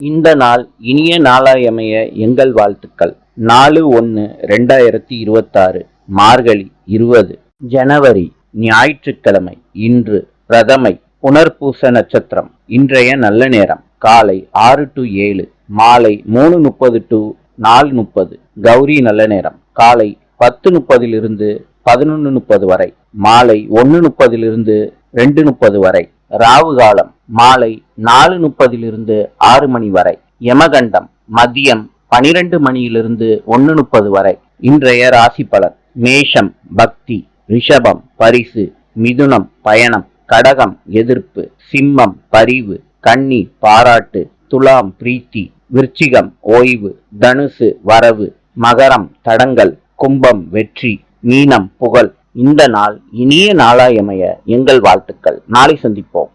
இந்த நாள் இனிய நாளாயமைய எங்கள் வாழ்த்துக்கள். நாலு ஒன்று ரெண்டாயிரத்தி இருபத்தாறு மார்கழி இருபது ஜனவரி ஞாயிற்றுக்கிழமை இன்று பிரதமை புனர்பூச நட்சத்திரம் இன்றைய நல்ல நேரம் காலை ஆறு டு ஏழு மாலை மூணு முப்பது டு நாலு முப்பது கௌரி நல்ல நேரம் காலை பத்து முப்பதிலிருந்து பதினொன்று முப்பது வரை மாலை ஒன்று முப்பதிலிருந்து ரெண்டு முப்பது வரை ராவு காலம் மாலை நாலு முப்பதிலிருந்து ஆறு மணி வரை. யமகண்டம் மதியம் பனிரெண்டு மணியிலிருந்து ஒன்று முப்பது வரை. இன்றைய ராசி பலன் மேஷம் பக்தி ரிஷபம் பரிசு மிதுனம் பயணம் கடகம் எதிர்ப்பு சிம்மம் பரிவு கன்னி பாராட்டு துலாம் பிரீத்தி விருச்சிகம் ஓய்வு தனுசு வரவு மகரம் தடங்கல் கும்பம் வெற்றி மீனம் புகழ். இந்த நாள் இனிய நாளாயமைய எங்கள் வாழ்த்துக்கள். நாளை சந்திப்போம்.